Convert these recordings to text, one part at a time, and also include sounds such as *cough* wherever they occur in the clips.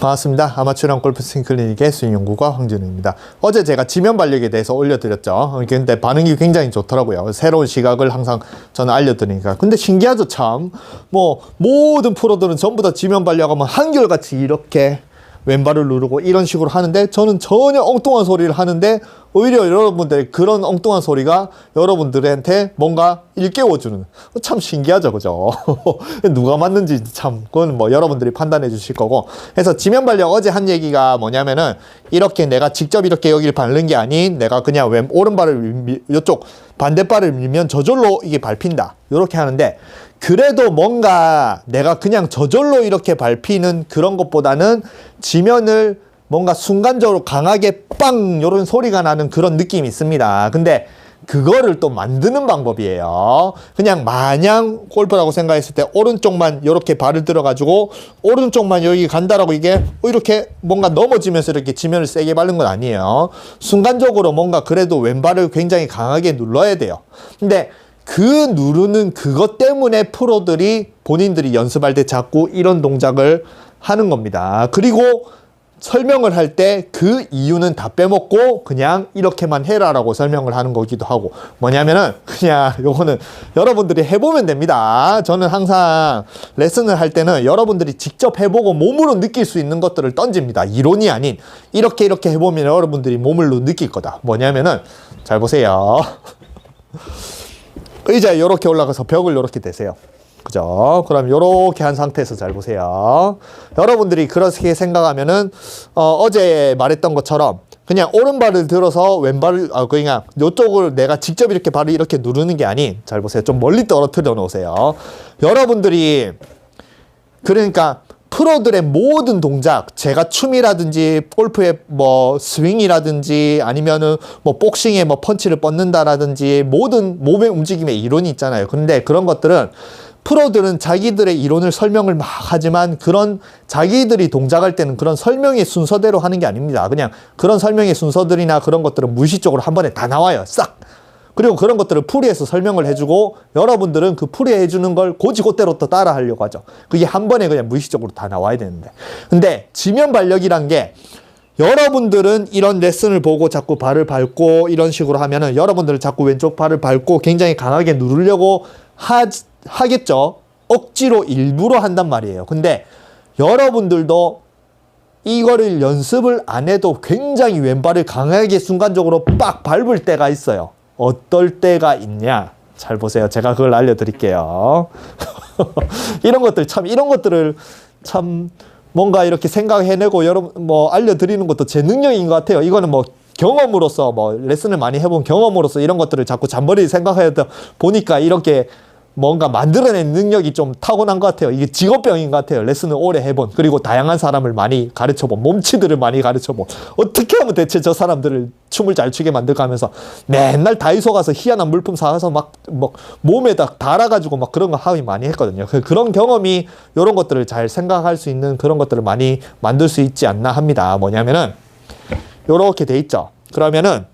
반갑습니다. 아마추어랑 골프 스윙 클리닉의 스윙연구가 황진우입니다. 어제 제가 지면 발력에 대해서 올려드렸죠. 근데 반응이 굉장히 좋더라고요. 새로운 시각을 항상 저는 알려드리니까. 근데 신기하죠, 참. 뭐, 모든 프로들은 전부 다 지면 발력하면 한결같이 이렇게 왼발을 누르고 이런 식으로 하는데 저는 전혀 엉뚱한 소리를 하는데 오히려 여러분들 그런 엉뚱한 소리가 여러분들한테 뭔가 일깨워주는 참 신기하죠 그죠? *laughs* 누가 맞는지 참 그건 뭐 여러분들이 판단해 주실 거고. 그래서 지면 발력 어제 한 얘기가 뭐냐면은 이렇게 내가 직접 이렇게 여기를 밟는 게 아닌 내가 그냥 왼 오른발을 밀- 이쪽 반대발을 밀면 저절로 이게 밟힌다. 이렇게 하는데 그래도 뭔가 내가 그냥 저절로 이렇게 밟히는 그런 것보다는 지면을 뭔가 순간적으로 강하게 빵 요런 소리가 나는 그런 느낌이 있습니다. 근데 그거를 또 만드는 방법이에요. 그냥 마냥 골프라고 생각했을 때 오른쪽만 이렇게 발을 들어가지고 오른쪽만 여기 간다라고 이게 이렇게 뭔가 넘어지면서 이렇게 지면을 세게 밟는 건 아니에요. 순간적으로 뭔가 그래도 왼발을 굉장히 강하게 눌러야 돼요. 근데 그 누르는 그것 때문에 프로들이 본인들이 연습할 때 자꾸 이런 동작을 하는 겁니다. 그리고 설명을 할 때 그 이유는 다 빼먹고 그냥 이렇게만 해라 라고 설명을 하는 거기도 하고 뭐냐면은 그냥 요거는 여러분들이 해보면 됩니다. 저는 항상 레슨을 할 때는 여러분들이 직접 해보고 몸으로 느낄 수 있는 것들을 던집니다. 이론이 아닌 이렇게 이렇게 해보면 여러분들이 몸으로 느낄 거다. 뭐냐면은 잘 보세요. 의자에 이렇게 올라가서 벽을 이렇게 대세요. 그죠? 그럼 이렇게 한 상태에서 잘 보세요. 여러분들이 그렇게 생각하면은 어, 제 말했던 것처럼 그냥 오른발을 들어서 왼발을 아 그냥 이쪽을 내가 직접 이렇게 발을 이렇게 누르는 게 아닌 잘 보세요. 좀 멀리 떨어뜨려 놓으세요. 여러분들이 그러니까 프로들의 모든 동작, 제가 춤이라든지 골프의 뭐 스윙이라든지 아니면은 뭐 복싱에 뭐 펀치를 뻗는다라든지 모든 몸의 움직임의 이론이 있잖아요. 근데 그런 것들은 프로들은 자기들의 이론을 설명을 막 하지만 그런 자기들이 동작할 때는 그런 설명의 순서대로 하는 게 아닙니다. 그냥 그런 설명의 순서들이나 그런 것들은 무의식적으로 한 번에 다 나와요. 싹. 그리고 그런 것들을 풀이해서 설명을 해주고 여러분들은 그 풀이해주는 걸 고지고대로 또 따라 하려고 하죠. 그게 한 번에 그냥 무의식적으로 다 나와야 되는데. 근데 지면 발력이란 게 여러분들은 이런 레슨을 보고 자꾸 발을 밟고 이런 식으로 하면은 여러분들은 자꾸 왼쪽 발을 밟고 굉장히 강하게 누르려고 하, 하겠죠. 억지로 일부러 한단 말이에요. 근데 여러분들도 이거를 연습을 안 해도 굉장히 왼발을 강하게 순간적으로 빡 밟을 때가 있어요. 어떨 때가 있냐? 잘 보세요. 제가 그걸 알려드릴게요. *laughs* 이런 것들 참 이런 것들을 참 뭔가 이렇게 생각해내고 여러분 뭐 알려드리는 것도 제 능력인 것 같아요. 이거는 뭐 경험으로서 뭐 레슨을 많이 해본 경험으로서 이런 것들을 자꾸 잔머리 생각하다 보니까 이렇게 뭔가 만들어낸 능력이 좀 타고난 것 같아요. 이게 직업병인 것 같아요. 레슨을 오래 해본 그리고 다양한 사람을 많이 가르쳐본 몸치들을 많이 가르쳐본 어떻게 하면 대체 저 사람들을 춤을 잘 추게 만들까 하면서 맨날 다이소 가서 희한한 물품 사가서 막, 막 몸에다 달아가지고 막 그런 거 하기 많이 했거든요. 그- 그런 경험이 이런 것들을 잘 생각할 수 있는 그런 것들을 많이 만들 수 있지 않나 합니다. 뭐냐면은 요렇게 돼 있죠. 그러면은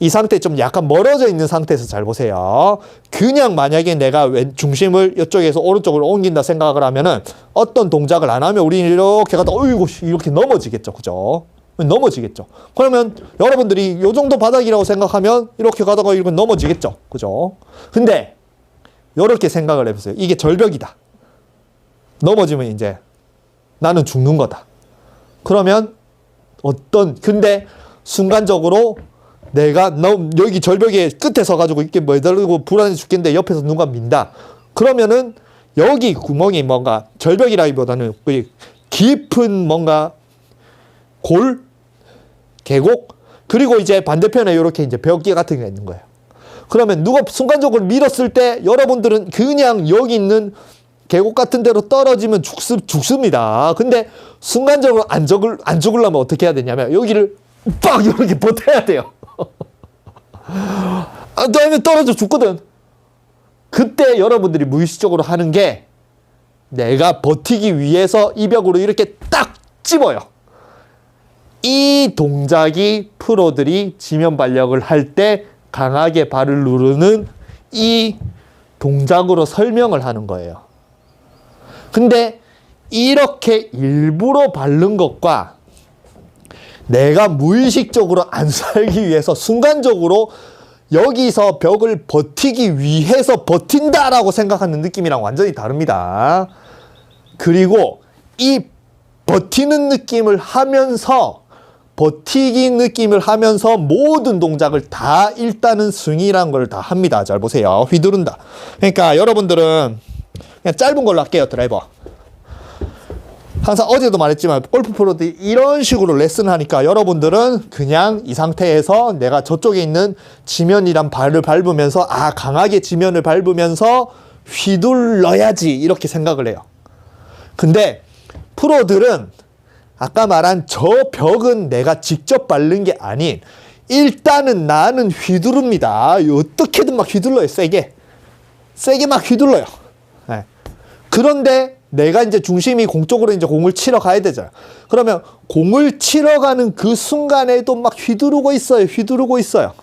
이 상태 좀 약간 멀어져 있는 상태에서 잘 보세요. 그냥 만약에 내가 왼 중심을 이쪽에서 오른쪽으로 옮긴다 생각을 하면은 어떤 동작을 안 하면 우리는 이렇게 가다 어이구 씨, 이렇게 넘어지겠죠. 그죠? 넘어지겠죠. 그러면 여러분들이 요 정도 바닥이라고 생각하면 이렇게 가다가 이렇게 넘어지겠죠. 그죠? 근데 이렇게 생각을 해보세요. 이게 절벽이다. 넘어지면 이제 나는 죽는 거다. 그러면 어떤 근데 순간적으로 내가 너무 여기 절벽에 끝에 서가지고 이렇게 매달리고 불안해 죽겠는데 옆에서 누가 민다. 그러면은 여기 구멍이 뭔가 절벽이라기보다는 그 깊은 뭔가 골 계곡 그리고 이제 반대편에 이렇게 이제 벽기 같은 게 있는 거예요. 그러면 누가 순간적으로 밀었을 때 여러분들은 그냥 여기 있는 계곡 같은 데로 떨어지면 죽습, 죽습니다. 근데 순간적으로 안 죽을, 안 죽으려면 어떻게 해야 되냐면 여기를 빡! 이렇게 버텨야 돼요. 안 되면 떨어져 죽거든. 그때 여러분들이 무의식적으로 하는 게 내가 버티기 위해서 이 벽으로 이렇게 딱 집어요. 이 동작이 프로들이 지면 발력을 할 때 강하게 발을 누르는 이 동작으로 설명을 하는 거예요. 근데 이렇게 일부러 바른 것과 내가 무의식적으로 안 살기 위해서 순간적으로 여기서 벽을 버티기 위해서 버틴다라고 생각하는 느낌이랑 완전히 다릅니다. 그리고 이 버티는 느낌을 하면서 버티기 느낌을 하면서 모든 동작을 다 일단은 스윙이란 걸 다 합니다. 잘 보세요. 휘두른다. 그러니까 여러분들은 그냥 짧은 걸로 할게요. 드라이버. 항상 어제도 말했지만 골프 프로들이 이런 식으로 레슨을 하니까 여러분들은 그냥 이 상태에서 내가 저쪽에 있는 지면이란 발을 밟으면서 아 강하게 지면을 밟으면서 휘둘러야지 이렇게 생각을 해요. 근데 프로들은 아까 말한 저 벽은 내가 직접 밟는 게 아닌 일단은 나는 휘두릅니다. 어떻게든 막 휘둘러요. 세게. 세게 막 휘둘러요. 네. 그런데 내가 이제 중심이 공 쪽으로 이제 공을 치러 가야 되잖아. 그러면 공을 치러 가는 그 순간에도 막 휘두르고 있어요. 휘두르고 있어요.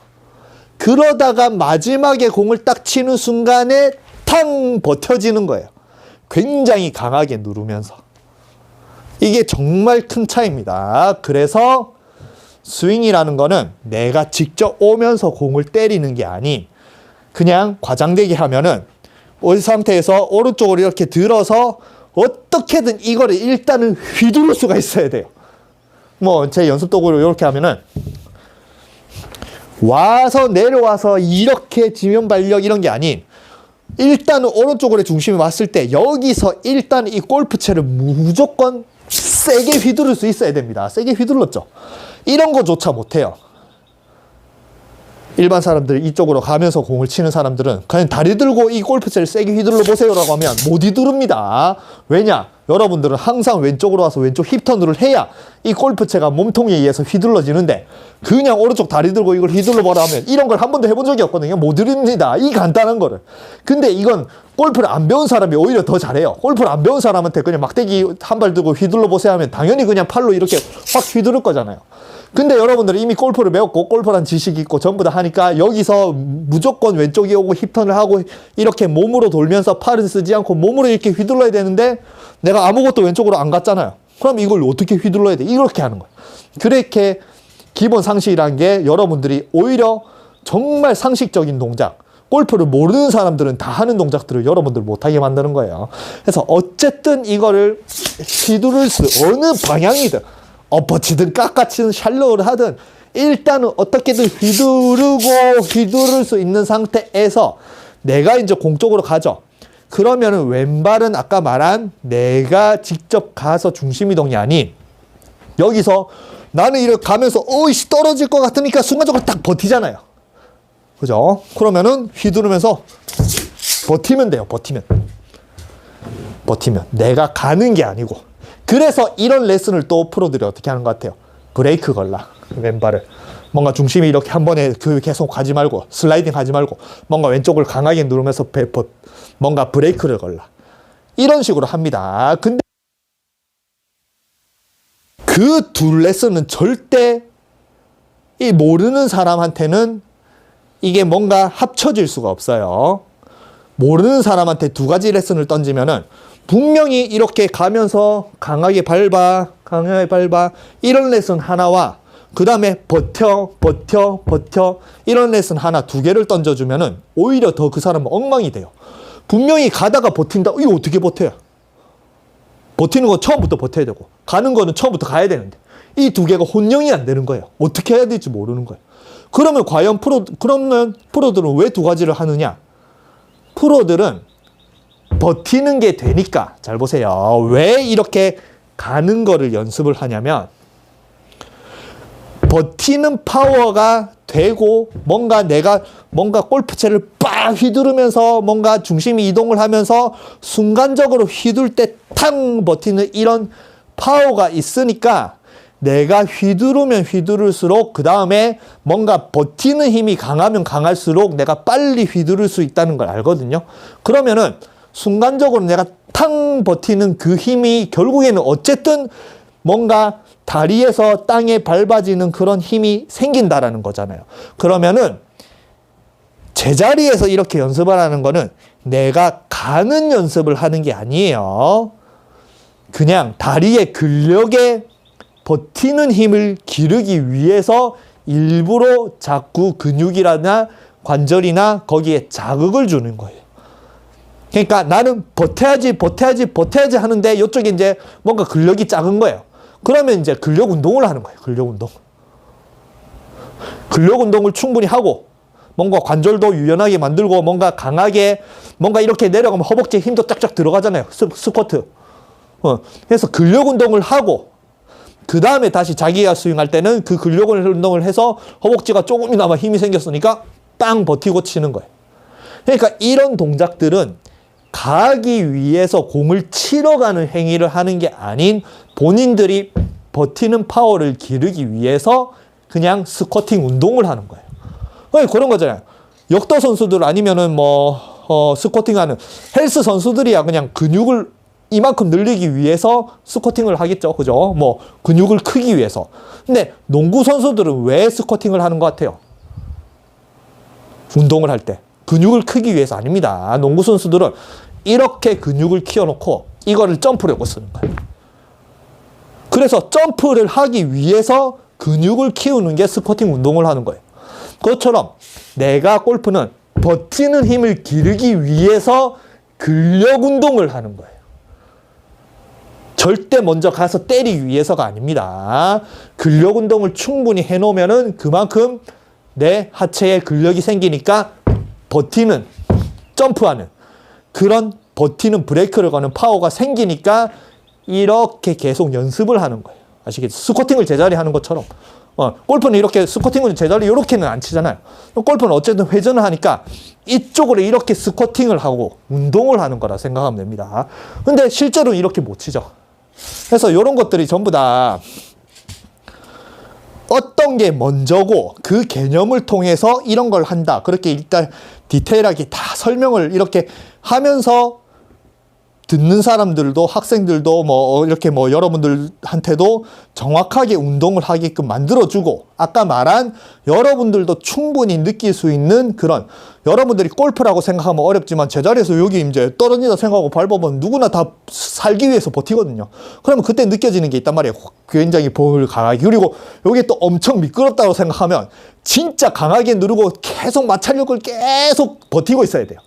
그러다가 마지막에 공을 딱 치는 순간에 탕 버텨지는 거예요. 굉장히 강하게 누르면서. 이게 정말 큰 차이입니다. 그래서 스윙이라는 거는 내가 직접 오면서 공을 때리는 게 아닌 그냥 과장되게 하면은 이 상태에서 오른쪽으로 이렇게 들어서 어떻게든 이거를 일단은 휘두를 수가 있어야 돼요. 뭐 제 연습 도구로 이렇게 하면은 와서 내려와서 이렇게 지면 발력 이런 게 아닌 일단은 오른쪽으로 중심이 왔을 때 여기서 일단 이 골프채를 무조건 세게 휘두를 수 있어야 됩니다. 세게 휘둘렀죠. 이런 거조차 못해요. 일반 사람들 이쪽으로 가면서 공을 치는 사람들은 그냥 다리 들고 이 골프채를 세게 휘둘러 보세요라고 하면 못 휘두릅니다. 왜냐? 여러분들은 항상 왼쪽으로 와서 왼쪽 힙턴을 해야 이 골프채가 몸통에 의해서 휘둘러지는데 그냥 오른쪽 다리 들고 이걸 휘둘러 보라 하면 이런 걸 한 번도 해본 적이 없거든요. 못 드립니다. 이 간단한 거를. 근데 이건 골프를 안 배운 사람이 오히려 더 잘해요. 골프를 안 배운 사람한테 그냥 막대기 한 발 들고 휘둘러 보세요 하면 당연히 그냥 팔로 이렇게 확 휘두를 거잖아요. 근데 여러분들은 이미 골프를 배웠고 골프란 지식이 있고 전부 다 하니까 여기서 무조건 왼쪽이 오고 힙턴을 하고 이렇게 몸으로 돌면서 팔은 쓰지 않고 몸으로 이렇게 휘둘러야 되는데 내가 아무것도 왼쪽으로 안 갔잖아요. 그럼 이걸 어떻게 휘둘러야 돼? 이렇게 하는 거예요. 그렇게 기본 상식이란 게 여러분들이 오히려 정말 상식적인 동작, 골프를 모르는 사람들은 다 하는 동작들을 여러분들 못하게 만드는 거예요. 그래서 어쨌든 이거를 휘두를 수, 어느 방향이든, 엎어치든 깎아치든 샬로우를 하든, 일단은 어떻게든 휘두르고 휘두를 수 있는 상태에서 내가 이제 공 쪽으로 가죠. 그러면은 왼발은 아까 말한 내가 직접 가서 중심 이동이 아닌 여기서 나는 이렇게 가면서 어이씨 떨어질 것 같으니까 순간적으로 딱 버티잖아요. 그죠? 그러면은 휘두르면서 버티면 돼요. 버티면. 버티면. 내가 가는 게 아니고. 그래서 이런 레슨을 또 프로들이 어떻게 하는 것 같아요? 브레이크 걸라. 왼발을. 뭔가 중심이 이렇게 한 번에 그 계속 가지 말고 슬라이딩 하지 말고 뭔가 왼쪽을 강하게 누르면서 배, 버, 뭔가 브레이크를 걸라. 이런 식으로 합니다. 근데 그둘 레슨은 절대 이 모르는 사람한테는 이게 뭔가 합쳐질 수가 없어요. 모르는 사람한테 두 가지 레슨을 던지면은 분명히 이렇게 가면서 강하게 밟아, 강하게 밟아 이런 레슨 하나와 그 다음에 버텨, 버텨, 버텨 이런 레슨 하나 두 개를 던져주면은 오히려 더 그 사람은 엉망이 돼요. 분명히 가다가 버틴다. 이거 어떻게 버텨요? 버티는 건 처음부터 버텨야 되고 가는 거는 처음부터 가야 되는데 이 두 개가 혼용이 안 되는 거예요. 어떻게 해야 될지 모르는 거예요. 그러면 과연 프로 그러면 프로들은 왜 두 가지를 하느냐? 프로들은 버티는 게 되니까 잘 보세요. 왜 이렇게 가는 거를 연습을 하냐면 버티는 파워가 되고 뭔가 내가 뭔가 골프채를 빡 휘두르면서 뭔가 중심이 이동을 하면서 순간적으로 휘둘 때 탕 버티는 이런 파워가 있으니까 내가 휘두르면 휘두를수록 그 다음에 뭔가 버티는 힘이 강하면 강할수록 내가 빨리 휘두를 수 있다는 걸 알거든요. 그러면은 순간적으로 내가 탕 버티는 그 힘이 결국에는 어쨌든 뭔가 다리에서 땅에 밟아지는 그런 힘이 생긴다라는 거잖아요. 그러면은 제자리에서 이렇게 연습을 하는 거는 내가 가는 연습을 하는 게 아니에요. 그냥 다리의 근력에 버티는 힘을 기르기 위해서 일부러 자꾸 근육이나 관절이나 거기에 자극을 주는 거예요. 그러니까 나는 버텨야지, 버텨야지, 버텨야지 하는데 이쪽에 이제 뭔가 근력이 작은 거예요. 그러면 이제 근력 운동을 하는 거예요. 근력 운동. 근력 운동을 충분히 하고 뭔가 관절도 유연하게 만들고 뭔가 강하게 뭔가 이렇게 내려가면 허벅지에 힘도 쫙쫙 들어가잖아요. 스, 스쿼트. 어, 그래서 근력 운동을 하고 그 다음에 다시 자기가 스윙할 때는 그 근력 운동을 해서 허벅지가 조금이나마 힘이 생겼으니까 땅 버티고 치는 거예요. 그러니까 이런 동작들은 가기 위해서 공을 치러 가는 행위를 하는 게 아닌 본인들이 버티는 파워를 기르기 위해서 그냥 스쿼팅 운동을 하는 거예요. 그런 거잖아요. 역도 선수들 아니면은 뭐, 어, 스쿼팅 하는 헬스 선수들이야 그냥 근육을 이만큼 늘리기 위해서 스쿼팅을 하겠죠. 그죠? 뭐, 근육을 크기 위해서. 근데 농구 선수들은 왜 스쿼팅을 하는 것 같아요? 운동을 할 때. 근육을 크기 위해서 아닙니다. 농구 선수들은 이렇게 근육을 키워놓고 이거를 점프력으로 쓰는 거예요. 그래서 점프를 하기 위해서 근육을 키우는 게 스쿼팅 운동을 하는 거예요. 그것처럼 내가 골프는 버티는 힘을 기르기 위해서 근력 운동을 하는 거예요. 절대 먼저 가서 때리기 위해서가 아닙니다. 근력 운동을 충분히 해놓으면은 그만큼 내 하체에 근력이 생기니까 버티는, 점프하는 그런 버티는 브레이크를 거는 파워가 생기니까 이렇게 계속 연습을 하는 거예요. 아시겠죠? 스쿼팅을 제자리 하는 것처럼. 어, 골프는 이렇게 스쿼팅을 제자리 이렇게는 안 치잖아요. 골프는 어쨌든 회전을 하니까 이쪽으로 이렇게 스쿼팅을 하고 운동을 하는 거라 생각하면 됩니다. 근데 실제로 이렇게 못 치죠. 그래서 이런 것들이 전부 다 어떤 게 먼저고 그 개념을 통해서 이런 걸 한다. 그렇게 일단 디테일하게 다 설명을 이렇게 하면서 듣는 사람들도 학생들도 뭐 이렇게 뭐 여러분들한테도 정확하게 운동을 하게끔 만들어주고 아까 말한 여러분들도 충분히 느낄 수 있는 그런 여러분들이 골프라고 생각하면 어렵지만 제자리에서 여기 이제 떨어진다 생각하고 밟아보면 누구나 다 살기 위해서 버티거든요. 그러면 그때 느껴지는 게 있단 말이에요. 굉장히 볼을 강하게 그리고 여기 또 엄청 미끄럽다고 생각하면 진짜 강하게 누르고 계속 마찰력을 계속 버티고 있어야 돼요.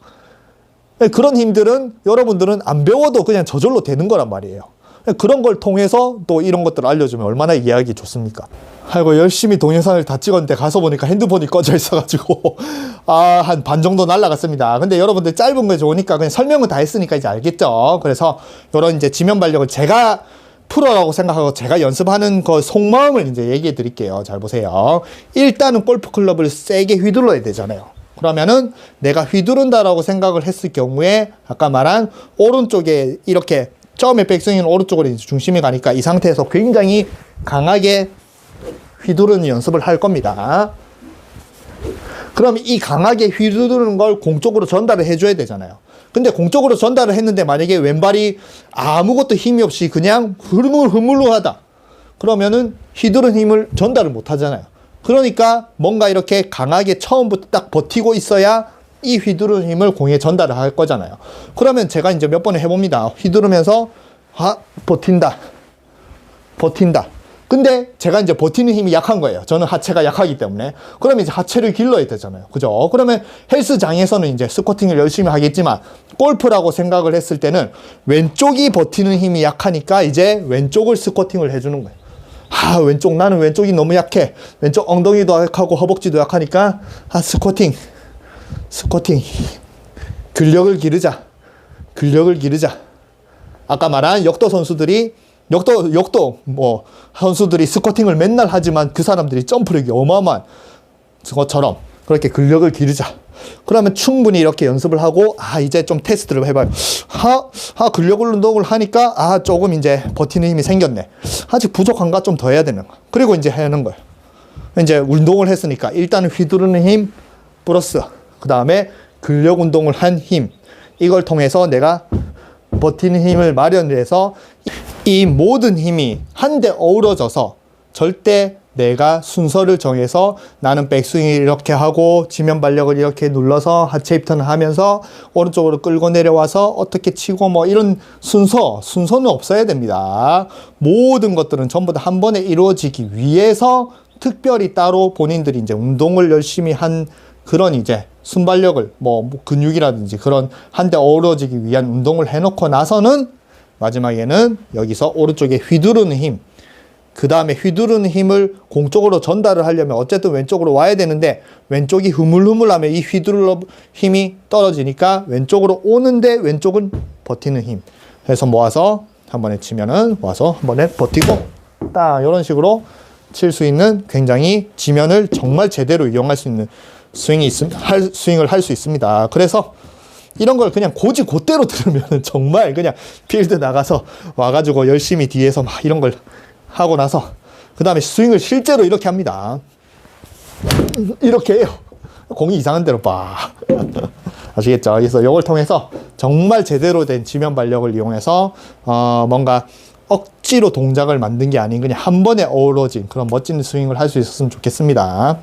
네, 그런 힘들은 여러분들은 안 배워도 그냥 저절로 되는 거란 말이에요. 네, 그런 걸 통해서 또 이런 것들을 알려주면 얼마나 이해하기 좋습니까? 아이고 열심히 동영상을 다 찍었는데 가서 보니까 핸드폰이 꺼져 있어가지고 *laughs* 아 한 반 정도 날라갔습니다. 근데 여러분들 짧은 거 좋으니까 그냥 설명은 다 했으니까 이제 알겠죠. 그래서 이런 이제 지면 발력을 제가 프로라고 생각하고 제가 연습하는 그 속마음을 이제 얘기해 드릴게요. 잘 보세요. 일단은 골프 클럽을 세게 휘둘러야 되잖아요. 그러면은 내가 휘두른다라고 생각을 했을 경우에 아까 말한 오른쪽에 이렇게 처음에 백스윙은 오른쪽으로 중심이 가니까 이 상태에서 굉장히 강하게 휘두르는 연습을 할 겁니다. 그럼 이 강하게 휘두르는 걸 공쪽으로 전달을 해줘야 되잖아요. 근데 공쪽으로 전달을 했는데 만약에 왼발이 아무것도 힘이 없이 그냥 흐물흐물하다. 그러면은 휘두른 힘을 전달을 못 하잖아요. 그러니까 뭔가 이렇게 강하게 처음부터 딱 버티고 있어야 이 휘두르는 힘을 공에 전달을 할 거잖아요. 그러면 제가 이제 몇 번을 해봅니다. 휘두르면서 아 버틴다, 버틴다. 근데 제가 이제 버티는 힘이 약한 거예요. 저는 하체가 약하기 때문에. 그러면 이제 하체를 길러야 되잖아요. 그죠? 그러면 헬스장에서는 이제 스쿼팅을 열심히 하겠지만 골프라고 생각을 했을 때는 왼쪽이 버티는 힘이 약하니까 이제 왼쪽을 스쿼팅을 해주는 거예요. 아, 왼쪽, 나는 왼쪽이 너무 약해. 왼쪽 엉덩이도 약하고 허벅지도 약하니까, 아, 스쿼팅. 스쿼팅. 근력을 기르자. 근력을 기르자. 아까 말한 역도 선수들이, 역도, 역도, 뭐, 선수들이 스쿼팅을 맨날 하지만 그 사람들이 점프력이 어마어마한 것처럼 그렇게 근력을 기르자. 그러면 충분히 이렇게 연습을 하고 아 이제 좀 테스트를 해봐요. 하, 하 근력 운동을 하니까 아 조금 이제 버티는 힘이 생겼네. 아직 부족한가 좀 더 해야 되는 거. 그리고 이제 하는 거예요. 이제 운동을 했으니까 일단은 휘두르는 힘 플러스 그 다음에 근력 운동을 한 힘 이걸 통해서 내가 버티는 힘을 마련해서 이 모든 힘이 한데 어우러져서 절대 내가 순서를 정해서 나는 백스윙을 이렇게 하고 지면 발력을 이렇게 눌러서 하체 입턴을 하면서 오른쪽으로 끌고 내려와서 어떻게 치고 뭐 이런 순서 순서는 없어야 됩니다. 모든 것들은 전부 다 한 번에 이루어지기 위해서 특별히 따로 본인들이 이제 운동을 열심히 한 그런 이제 순발력을 뭐 근육이라든지 그런 한데 어우러지기 위한 운동을 해놓고 나서는 마지막에는 여기서 오른쪽에 휘두르는 힘, 그 다음에 휘두르는 힘을 공 쪽으로 전달을 하려면 어쨌든 왼쪽으로 와야 되는데 왼쪽이 흐물흐물하면 이 휘두르 힘이 떨어지니까 왼쪽으로 오는데 왼쪽은 버티는 힘. 해서 모아서 한 번에 치면은 와서 한 번에 버티고 딱 이런 식으로 칠 수 있는 굉장히 지면을 정말 제대로 이용할 수 있는 스윙이 있음, 할, 스윙을 할 수 있습니다. 그래서 이런 걸 그냥 고지 곧대로 들으면 정말 그냥 필드 나가서 와가지고 열심히 뒤에서 막 이런 걸 하고 나서 그 다음에 스윙을 실제로 이렇게 합니다. 이렇게 해요. 공이 이상한 대로 봐. *laughs* 아시겠죠? 그래서 이걸 통해서 정말 제대로 된 지면 발력을 이용해서 어 뭔가 억지로 동작을 만든 게 아닌 그냥 한 번에 어우러진 그런 멋진 스윙을 할 수 있었으면 좋겠습니다.